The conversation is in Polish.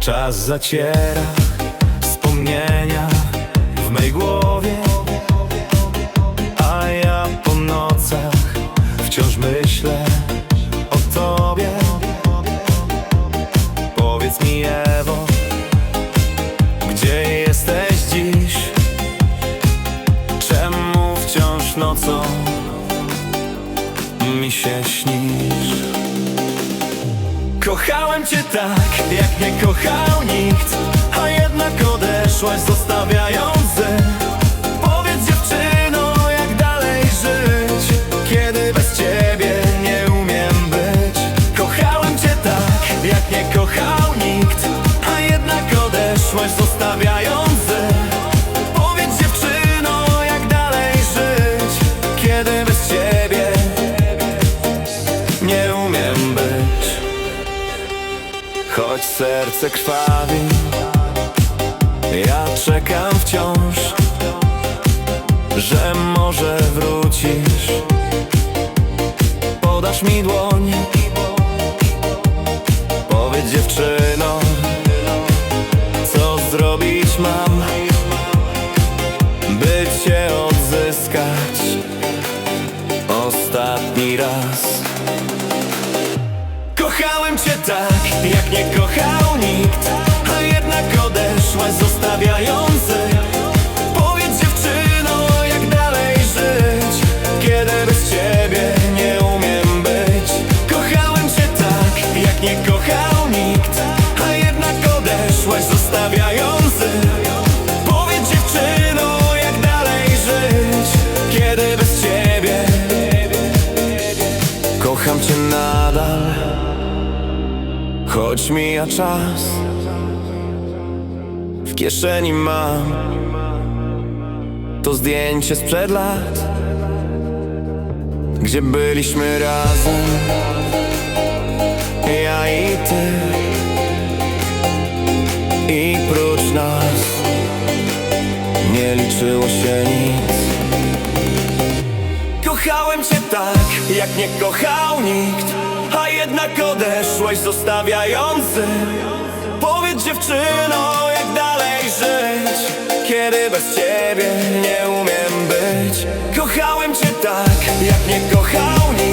Czas zaciera wspomnienia w mej głowie A ja po nocach wciąż myślę o tobie Powiedz mi Ewo, gdzie jesteś dziś? Czemu wciąż nocą mi się śnisz? Kochałem cię tak, jak nie kochał nikt A jednak odeszłaś zostawiając zy. Powiedz dziewczyno, jak dalej żyć Kiedy bez ciebie nie umiem być Kochałem cię tak, jak nie kochał nikt A jednak odeszłaś zostawiając. Powiedz dziewczyno, jak dalej żyć Kiedy bez ciebie nie umiem być Choć serce krwawi Ja czekam wciąż Że może wrócisz. Podasz mi dłoń Powiedz dziewczyno Co zrobić mam By cię odzyskać. Ostatni raz cię tak, jak nie kochał nikt. A jednak odeszłaś zostawiając Choć mija czas W kieszeni mam To zdjęcie sprzed lat Gdzie byliśmy razem Ja i ty. I prócz nas Nie liczyło się nic. Kochałem cię tak, jak nie kochał nikt jednak odeszłaś zostawiający. Powiedz dziewczyno, jak dalej żyć? Kiedy bez ciebie nie umiem być. Kochałem cię tak, jak nie kochał nikt